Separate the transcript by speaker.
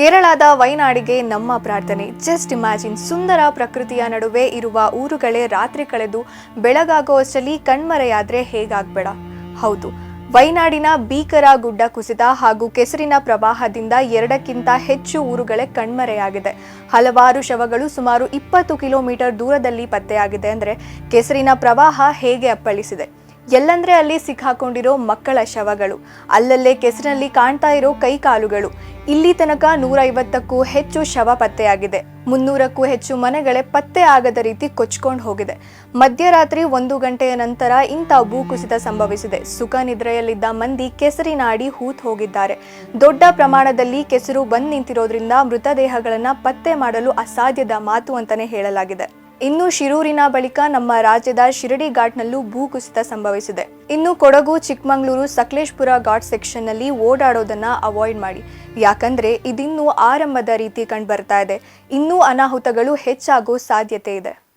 Speaker 1: ಕೇರಳದ ವೈನಾಡಿಗೆ ನಮ್ಮ ಪ್ರಾರ್ಥನೆ. Just imagine. ಸುಂದರ ಪ್ರಕೃತಿಯ ನಡುವೆ ಇರುವ ಊರುಗಳೇ ರಾತ್ರಿ ಕಳೆದು ಬೆಳಗಾಗುವಷ್ಟರಲ್ಲಿ ಕಣ್ಮರೆಯಾದ್ರೆ ಹೇಗಾಗ್ಬೇಡ. ಹೌದು, ವೈನಾಡಿನ ಭೀಕರ ಗುಡ್ಡ ಕುಸಿತ ಹಾಗೂ ಕೆಸರಿನ ಪ್ರವಾಹದಿಂದ ಎರಡಕ್ಕಿಂತ ಹೆಚ್ಚು ಊರುಗಳೇ ಕಣ್ಮರೆಯಾಗಿದೆ. ಹಲವಾರು ಶವಗಳು ಸುಮಾರು ಇಪ್ಪತ್ತು ಕಿಲೋಮೀಟರ್ ದೂರದಲ್ಲಿ ಪತ್ತೆಯಾಗಿದೆ ಅಂದರೆ ಕೆಸರಿನ ಪ್ರವಾಹ ಹೇಗೆ ಅಪ್ಪಳಿಸಿದೆ? ಎಲ್ಲಂದ್ರೆ ಅಲ್ಲಿ ಸಿಕ್ಕಾಕೊಂಡಿರೋ ಮಕ್ಕಳ ಶವಗಳು. ಅಲ್ಲಲ್ಲೇ ಕೆಸರಿನಲ್ಲಿ ಕಾಣ್ತಾ ಇರೋ ಕೈಕಾಲುಗಳು. ಇಲ್ಲಿ ತನಕ ನೂರೈವತ್ತಕ್ಕೂ ಹೆಚ್ಚು ಶವ ಪತ್ತೆಯಾಗಿದೆ. ಮುನ್ನೂರಕ್ಕೂ ಹೆಚ್ಚು ಮನೆಗಳೇ ಪತ್ತೆ ಆಗದ ರೀತಿ ಕೊಚ್ಕೊಂಡು ಹೋಗಿದೆ. ಮಧ್ಯರಾತ್ರಿ ಒಂದು ಗಂಟೆಯ ನಂತರ ಇಂಥ ಭೂಕುಸಿತ ಸಂಭವಿಸಿದೆ. ಸುಖ ನಿದ್ರೆಯಲ್ಲಿದ್ದ ಮಂದಿ ಕೆಸರಿನಾಡಿ ಹೂತ್ ಹೋಗಿದ್ದಾರೆ. ದೊಡ್ಡ ಪ್ರಮಾಣದಲ್ಲಿ ಕೆಸರು ಬಂದ್ ನಿಂತಿರೋದ್ರಿಂದ ಮೃತದೇಹಗಳನ್ನು ಪತ್ತೆ ಮಾಡಲು ಅಸಾಧ್ಯದ ಮಾತು ಅಂತಾನೆ ಹೇಳಲಾಗಿದೆ. ಇನ್ನು ಶಿರೂರಿನ ಬಳಿಕ ನಮ್ಮ ರಾಜ್ಯದ ಶಿರಡಿ ಘಾಟ್ನಲ್ಲೂ ಭೂಕುಸಿತ ಸಂಭವಿಸಿದೆ. ಇನ್ನು ಕೊಡಗು, ಚಿಕ್ಕಮಗಳೂರು, ಸಕಲೇಶ್ಪುರ ಘಾಟ್ ಸೆಕ್ಷನ್ನಲ್ಲಿ ಓಡಾಡೋದನ್ನ ಅವಾಯ್ಡ್ ಮಾಡಿ. ಯಾಕಂದ್ರೆ ಇದಿನ್ನೂ ಆರಂಭದ ರೀತಿ ಕಂಡು ಬರ್ತಾ ಇದೆ. ಇನ್ನೂ ಅನಾಹುತಗಳು ಹೆಚ್ಚಾಗೋ ಸಾಧ್ಯತೆ ಇದೆ.